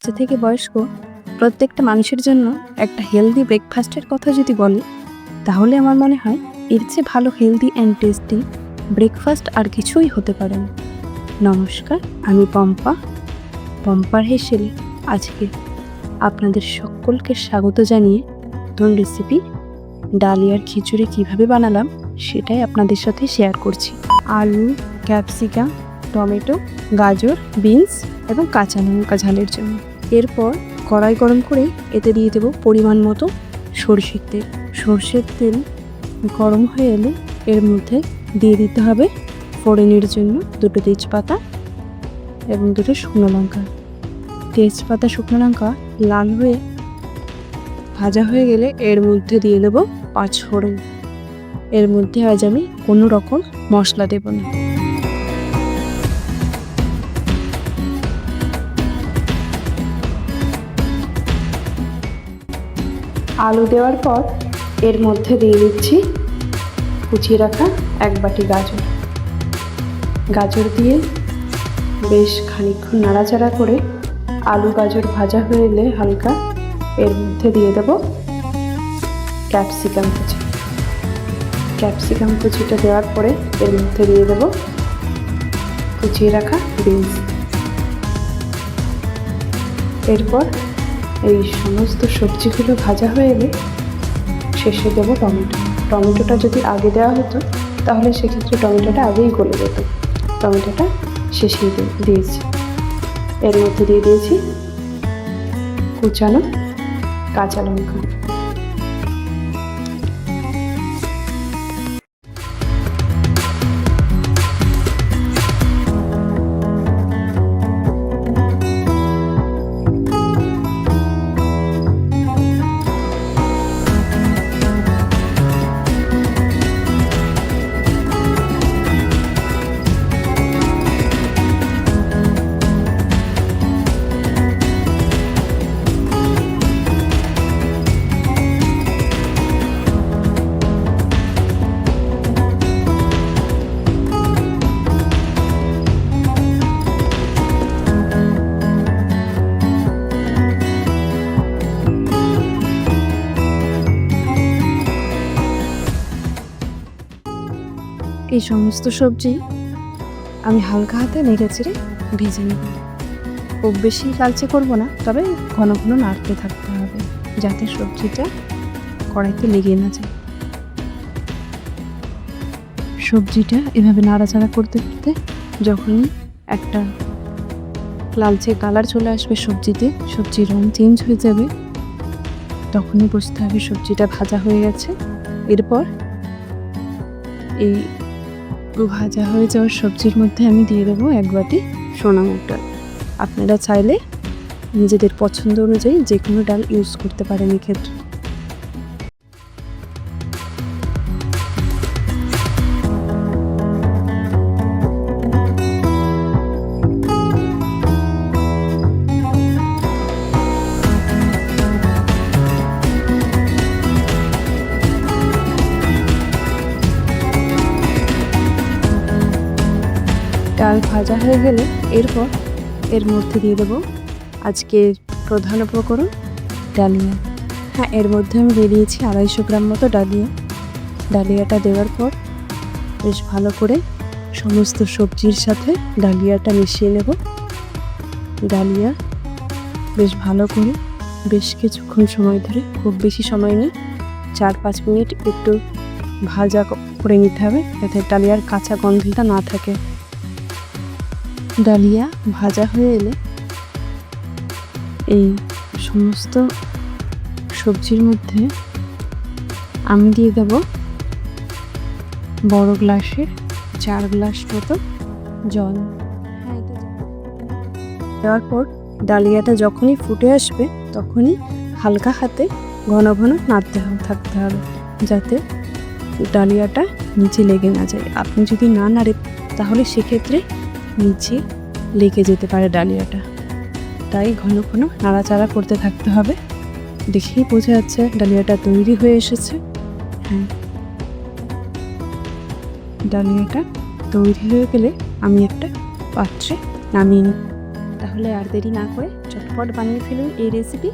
বাচ্চা থেকে বয়স্ক, প্রত্যেকটা মানুষের জন্য একটা হেলদি ব্রেকফাস্টের কথা যদি বলি, তাহলে আমার মনে হয় এর চেয়ে ভালো হেলদি অ্যান্ড টেস্টি ব্রেকফাস্ট আর কিছুই হতে পারে না। নমস্কার, আমি পম্পা। পম্পার হেসেলে আজকে আপনাদের সকলকে স্বাগত জানিয়ে নতুন রেসিপি ডালিয়ার খিচুড়ি কীভাবে বানালাম সেটাই আপনাদের সাথে শেয়ার করছি। আলু ক্যাপসিকাম টমেটো, গাজর বিনস এবং কাঁচা লঙ্কা ঝালের জন্য। এরপর কড়াই গরম করে এতে দিয়ে দেবো পরিমাণ মতো সরষের তেল। সরষের তেল গরম হয়ে এলে এর মধ্যে দিয়ে দিতে হবে ফোড়নের জন্য দুটো তেজপাতা এবং দুটো শুকনো লঙ্কা। তেজপাতা, শুকনো লঙ্কা লাল হয়ে ভাজা হয়ে গেলে এর মধ্যে দিয়ে দেবো পাঁচ ফোড়ন। এর মধ্যে আজ আমি কোনো রকম মশলা দেব না। আলু দেওয়ার পর এর মধ্যে দিয়ে দিচ্ছি কুচিয়ে রাখা এক বাটি গাজর। গাজর দিয়ে বেশ খানিকক্ষণ নাড়াচাড়া করে আলু গাজর ভাজা হয়ে এলে হালকা এর মধ্যে দিয়ে দেব ক্যাপসিকাম কুচি। ক্যাপসিকাম কুচিটা দেওয়ার পরে এর মধ্যে দিয়ে দেব কুচিয়ে রাখা বিনস। এরপর এই সমস্ত সবজিগুলো ভাজা হয়ে এলে শেষে দেবো টমেটো। টমেটোটা যদি আগে দেওয়া হতো, তাহলে সেক্ষেত্রে টমেটোটা আগেই গলে যেত। টমেটোটা শেষে দিয়েছি। এর মধ্যে দিয়ে দিয়েছি কুচানো কাঁচা লঙ্কা। এই সমস্ত সবজি আমি হালকা হাতে নেড়ে চেড়ে ভেজে নেব। খুব বেশি লালচে করব না, তবে ঘন ঘন নাড়তে থাকতে হবে যাতে সবজিটা কড়াইতে লেগে না যায়। সবজিটা এভাবে নাড়াচাড়া করতে করতে যখনই একটা লালচে কালার চলে আসবে সবজিতে, সবজির রং চেঞ্জ হয়ে যাবে, তখনই বুঝতে হবে সবজিটা ভাজা হয়ে গেছে। এরপর এই ভাজা হয়ে যাওয়ার সবজির মধ্যে আমি দিয়ে দেবো এক বাটি সোনা মুগ ডাল আপনারা চাইলে নিজেদের পছন্দ অনুযায়ী যে কোনো ডাল ইউজ করতে পারেন এক্ষেত্রে। ভাজা হয়ে গেলে এরপর এর মধ্যে দিয়ে দেবো আজকের প্রধান উপকরণ ডালিয়া। হ্যাঁ এর মধ্যে আমি দিয়ে দিয়েছি আড়াইশো গ্রাম মতো ডালিয়া। ডালিয়াটা দেওয়ার পর বেশ ভালো করে সমস্ত সবজির সাথে ডালিয়াটা মিশিয়ে নেব। ডালিয়া বেশ ভালো করে বেশ কিছুক্ষণ সময় ধরে, খুব বেশি সময় নেই, চার পাঁচ মিনিট একটু ভাজা করে নিতে হবে যাতে ডালিয়ার কাঁচা গন্ধটা না থাকে। ডালিয়া ভাজা হয়ে এলে এই সমস্ত সবজির মধ্যে আমি দিয়ে দেব বড় গ্লাসে চার গ্লাস মতো জল। দেওয়ার পর ডালিয়াটা যখনই ফুটে আসবে তখনই হালকা হাতে ঘন ঘন নাড়তে থাকতে হবে যাতে ডালিয়াটা নিচে লেগে না যায়। আপনি যদি না নাড়ে তাহলে সেক্ষেত্রে নিচে লেগে যেতে পারে ডালিয়াটা। তাই ঘন ঘন নাড়াচাড়া করতে থাকতে হবে। দেখেই বোঝা যাচ্ছে ডালিয়াটা তৈরি হয়ে এসেছে। হ্যাঁ। ডালিয়াটা তৈরি হয়ে গেলে আমি একটা পাত্রে নামিয়ে নিই। তাহলে আর দেরি না করে চটপট বানিয়ে ফেলুন এই রেসিপি।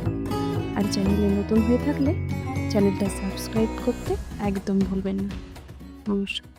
আর চ্যানেলে নতুন হয়ে থাকলে চ্যানেলটা সাবস্ক্রাইব করতে একদম ভুলবেন না। নমস্কার।